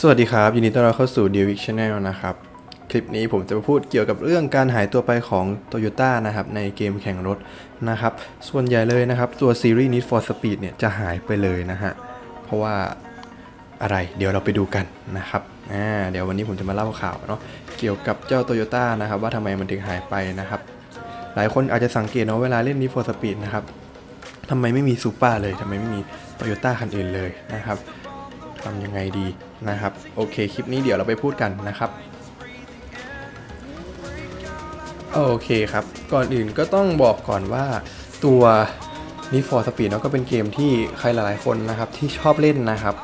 สวัสดีครับ ยินดีต้อนรับเข้าสู่ d e v i c Channel นะครับ คลิปนี้ผมจะมาพูดเกี่ยวกับเรื่องการหายตัวไปของ Toyota นะครับ ในเกมแข่งรถนะครับ ส่วนใหญ่เลยนะครับ ตัวซีรีส์ Need for Speed เนี่ย จะหายไปเลยนะฮะ เพราะว่าอะไรเดี๋ยวเราไปดูกันนะครับอ่าเดี๋ยววันนี้ผมจะมาเล่าข่าวเนาะเกี่ยวกับเจ้า Toyota นะครับ ว่าทำไมมันถึงหายไปนะครับ หลายคนอาจจะสังเกตเนาะเวลาเล่น Need for Speed นะครับทำไมไม่มีซูเปอร์เลยทำไมไม่มี Toyota คันอื่นเลยนะครับ ทำยังไงดีนะครับ โอเค คลิปนี้เดี๋ยวเราไปพูดกันนะครับ โอเคครับ ก่อนอื่นก็ต้องบอกก่อนว่าตัว Need for Speed เนาะก็เป็นเกมที่ใครหลายๆคนนะครับที่ชอบเล่นนะครับ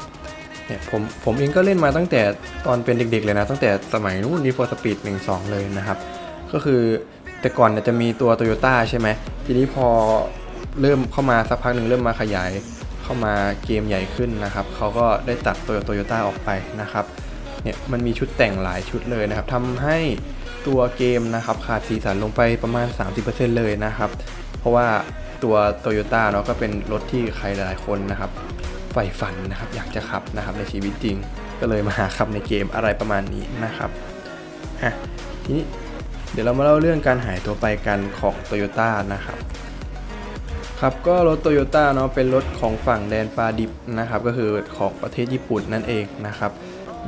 เนี่ยผมผมเองก็เล่นมาตั้งแต่ตอนเป็นเด็กๆเลยนะ ตั้งแต่สมัยนู้น Need for Speed 1 2 เลยนะครับ ก็คือแต่ก่อนเนี่ยจะมีตัว Toyota ใช่ไหมทีนี้พอเริ่มเข้ามาสักพักหนึ่งเริ่มมาขยาย เข้ามาเกมใหญ่ขึ้นนะครับเขาก็ได้ตัดตัวโตโยต้าออกไปนะครับเนี่ยมันมีชุดแต่งหลายชุดเลยนะครับทำให้ตัวเกมนะครับขาดสีสันลงไปประมาณ 30%เลยนะครับ เพราะว่าตัวโตโยต้าเนาะก็เป็นรถที่ใครหลายๆคนนะครับใฝ่ฝันนะครับอยากจะขับนะครับในชีวิตจริง ก็เลยมาหาขับในเกมอะไรประมาณนี้นะครับอะทีนี้เดี๋ยวเรามาเล่าเรื่องการหายตัวไปกันของโตโยต้านะครับ ครับก็รถโตโยต้าเนาะเป็นรถของฝั่งแดนปาดิบนะครับก็คือของประเทศญี่ปุ่นนั่นเองนะครับ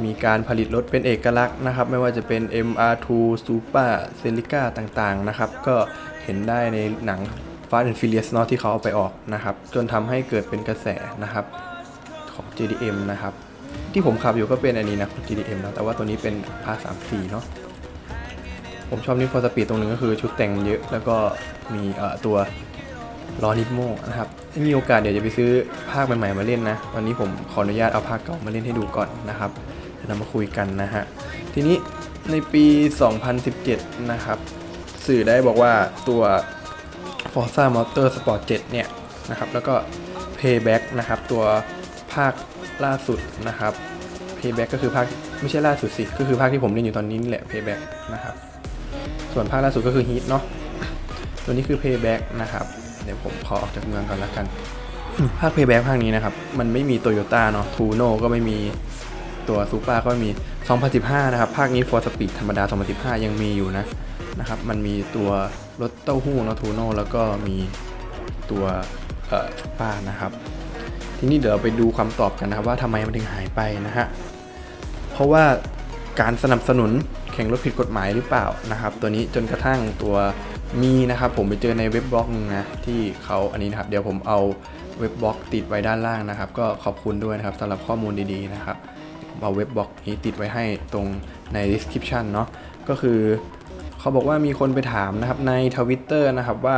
มีการผลิตรถเป็นเอกลักษณ์นะครับ ไม่ว่าจะเป็น MR2 Super Celica ต่างๆนะครับก็เห็นได้ในหนัง Fast and Furious เนาะที่เขาเอาไปออกนะครับ จนทำให้เกิดเป็นกระแสนะครับของ JDM นะครับ ที่ผมขับอยู่ก็เป็นอันนี้นะของ JDM นะแต่ว่าตัวนี้เป็น R34 เนาะผมชอบนี่ for speed ตรงนึงก็คือชุดแต่งเยอะ แล้วก็มีเอ่อตัว รอนิดโมนะครับถ้ามีโอกาสเดี๋ยวจะไปซื้อภาคใหม่ๆมาเล่นนะตอนนี้ผมขออนุญาตเอาภาคเก่ามาเล่นให้ดูก่อนนะครับเดี๋ยวเรามาคุยกันนะฮะ ทีนี้ในปี 2017 นะครับ สื่อได้บอกว่าตัว Forza Motorsport 7 เนี่ยนะครับ แล้วก็ Payback นะครับ ตัวภาคล่าสุดนะครับ Payback ก็คือภาคไม่ใช่ล่าสุดสิ ก็คือภาคที่ผมเล่นอยู่ตอนนี้นี่แหละ Payback นะครับ ส่วนภาคล่าสุดก็คือ Heat เนาะ ตัวนี้คือ Payback นะครับ เดี๋ยวผมขอออกจากเมืองก่อนละกัน ภาค Payback ภาคนี้นะครับ มันไม่มี Toyota เนาะ Tuno ก็ไม่มีตัว Supra ก็ไม่มี 2015 นะครับ ภาคนี้ For Speed ธรรมดา 2015 ยังมีอยู่นะนะครับ มันมีตัวรถเต้าหู้เนาะ Tuno แล้วก็มีตัวเอ่อ Supra นะครับ ทีนี้เดี๋ยวเราไปดูคำตอบกันนะครับว่าทำไมมันถึงหายไปนะฮะ เพราะว่าการสนับสนุนแข่งรถผิดกฎหมายหรือเปล่านะครับตัวนี้จนกระทั่งตัวมีนะครับผมไปเจอในเว็บบล็อกนึงนะที่เขาอันนี้นะครับเดี๋ยวผมเอาเว็บบล็อกติดไว้ด้านล่างนะครับ ก็ขอบคุณด้วยนะครับสำหรับข้อมูลดีๆนะครับเอาเว็บบล็อกนี้ติดไว้ให้ตรงใน description เนาะก็คือเขาบอกว่ามีคนไปถามนะครับในทวิตเตอร์นะครับว่า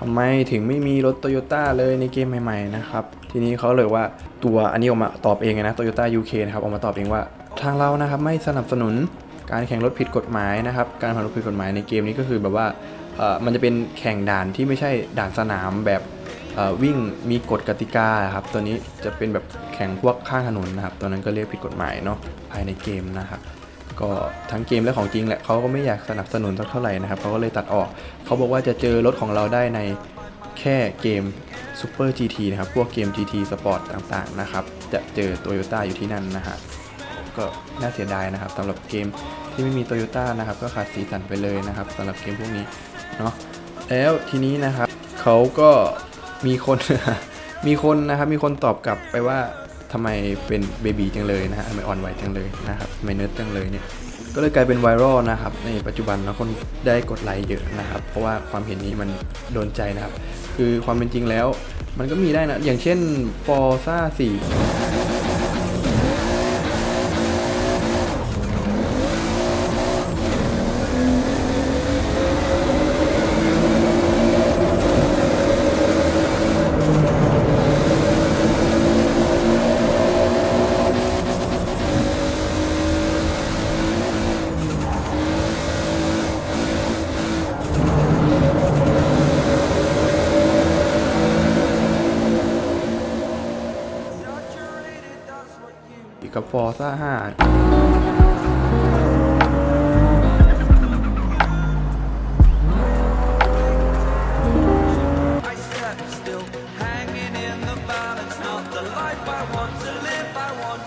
ทำไมถึงไม่มีรถโตโยต้าเลยในเกมใหม่ๆนะครับ ทีนี้เขาเลยว่าตัวอันนี้ออกมาตอบเองนะโตโยต้า UK นะครับออกมาตอบเองว่า ทางเรานะครับไม่สนับสนุน การแข่งรถผิดกฎหมายนะครับ การแข่งรถผิดกฎหมายในเกมนี้ก็คือแบบว่ามันจะเป็นแข่งด่านที่ไม่ใช่ด่านสนามแบบวิ่งมีกฎกติกาครับ ตัวนี้จะเป็นแบบแข่งพวกข้างถนนนะครับ ตัวนั้นก็เรียกผิดกฎหมายเนาะภายในเกมนะครับก็ทั้งเกมและของจริงแหละเขาก็ไม่อยากสนับสนุนสักเท่าไหร่นะครับเขาก็เลยตัดออกเขาบอกว่าจะเจอรถของเราได้ในแค่เกม Super GT นะครับ พวกเกม GT Sport ต่างๆนะครับ จะเจอ Toyota อยู่ที่นั่นนะฮะ ก็น่าเสียดายนะครับสำหรับเกมที่ไม่มี Toyota นะครับก็ขาดสีสันไปเลยนะครับสำหรับเกมพวกนี้เนาะแล้วทีนี้นะครับเขาก็มีคนมีคนนะครับมีคนตอบกลับไปว่าทำไมเป็นเบบีจังเลยนะฮะทำไมอ่อนไหวจังเลยนะครับทำไมเนิร์ดจังเลยเนี่ยก็เลยกลายเป็นไวรัลนะครับในปัจจุบันแล้วคนได้กดไลค์เยอะนะครับ เพราะว่าความเห็นนี้มันโดนใจนะครับ คือความเป็นจริงแล้ว มันก็มีได้นะ อย่างเช่น Forza 4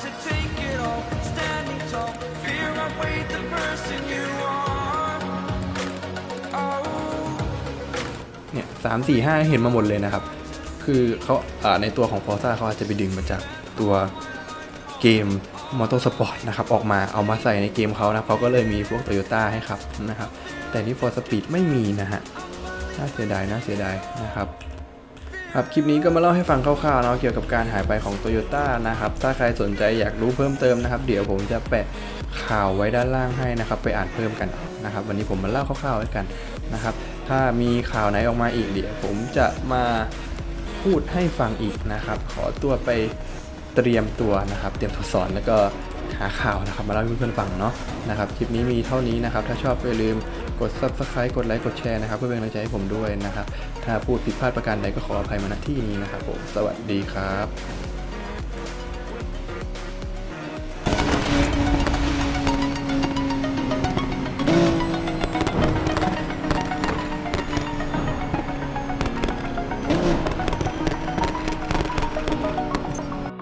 to take it all. Stand chasing you on. Oh. เนี่ยสามสี่ห้าเห็นมาหมดเลยนะครับ คือเขาในตัวของ Forza เขาอาจจะไปดึงมาจากตัว เกม Motorsport นะครับออกมาเอามาใส่ในเกมเขานะเขาก็เลยมีพวก Toyota ให้ครับนะครับ แต่นี่ For Speed ไม่มีนะฮะน่าเสียดายน่าเสียดายนะครับครับคลิปนี้ก็มาเล่าให้ฟังคร่าวๆเนาะเกี่ยวกับการหายไปของ Toyota นะครับ ถ้าใครสนใจอยากรู้เพิ่มเติมนะครับ เดี๋ยวผมจะแปะข่าวไว้ด้านล่างให้นะครับ ไปอ่านเพิ่มกันนะครับ วันนี้ผมมาเล่าคร่าวๆให้กันนะครับ ถ้ามีข่าวไหนออกมาอีกเดี๋ยวผมจะมาพูดให้ฟังอีกนะครับ ขอตัวไป เตรียมตัวนะครับ เตรียมตัวสอนแล้วก็หาข่าวนะครับมาเล่าให้เพื่อนๆฟังเนาะนะครับคลิปนี้มีเท่านี้นะครับ ถ้าชอบอย่าลืมกด subscribe กดไลค์กดแชร์นะครับ เพื่อเป็นกำลังใจให้ผมด้วยนะครับ ถ้าพูดผิดพลาดประการใดก็ขออภัยมาณที่นี้นะครับผมสวัสดีครับ